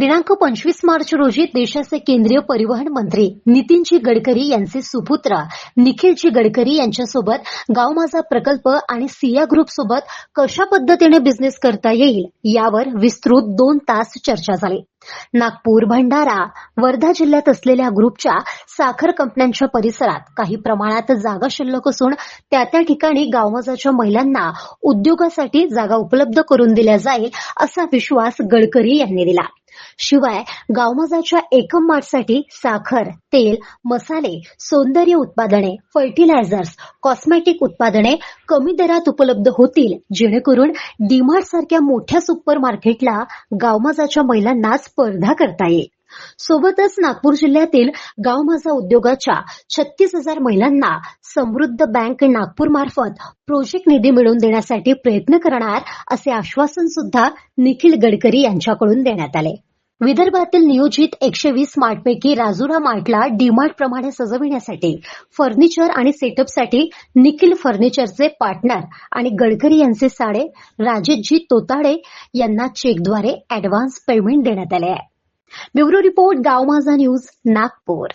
दिनांक पंचवीस मार्च रोजी देशाचे केंद्रीय परिवहन मंत्री नितीनजी गडकरी यांचे सुपुत्र निखिलजी गडकरी यांच्यासोबत गाव माझा प्रकल्प आणि सिया ग्रुप सोबत कशा पद्धतीने बिझनेस करता येईल यावर विस्तृत दोन तास चर्चा झाली. नागपूर भंडारा वर्धा जिल्ह्यात असलेल्या ग्रुपच्या साखर कंपन्यांच्या परिसरात काही प्रमाणात जागा शिल्लक असून त्या त्या ठिकाणी गावमजाच्या महिलांना उद्योगासाठी जागा उपलब्ध करून दिल्या जाईल असा विश्वास गडकरी यांनी दिला. शिवाय गावमजाच्या एकम मार्टसाठी साखर तेल मसाले सौंदर्य उत्पादने फर्टिलायझर्स कॉस्मेटिक उत्पादने कमी दरात उपलब्ध होतील जेणेकरून डीमार्ट सारख्या मोठ्या सुपर मार्केटला गावमजाच्या महिलांना स्पर्धा करता येईल. सोबतच नागपूर जिल्ह्यातील गाव माझा उद्योगाच्या छत्तीस हजार महिलांना समृद्ध बँक नागपूर मार्फत प्रोजेक्ट निधी मिळवून देण्यासाठी प्रयत्न करणार असे आश्वासन सुद्धा निखिल गडकरी यांच्याकडून देण्यात आले. विदर्भातील नियोजित एकशे वीस मार्टपैकी राजुरा मार्टला डीमार्ट प्रमाणे सजविण्यासाठी फर्निचर आणि सेटअपसाठी निखिल फर्निचरचे पार्टनर आणि गडकरी यांचे साडे राजेशजी तोताडे यांना चेकद्वारे ऍडव्हान्स पेमेंट देण्यात आले आहे. ब्युरो रिपोर्ट गाव माझा न्यूज नागपूर.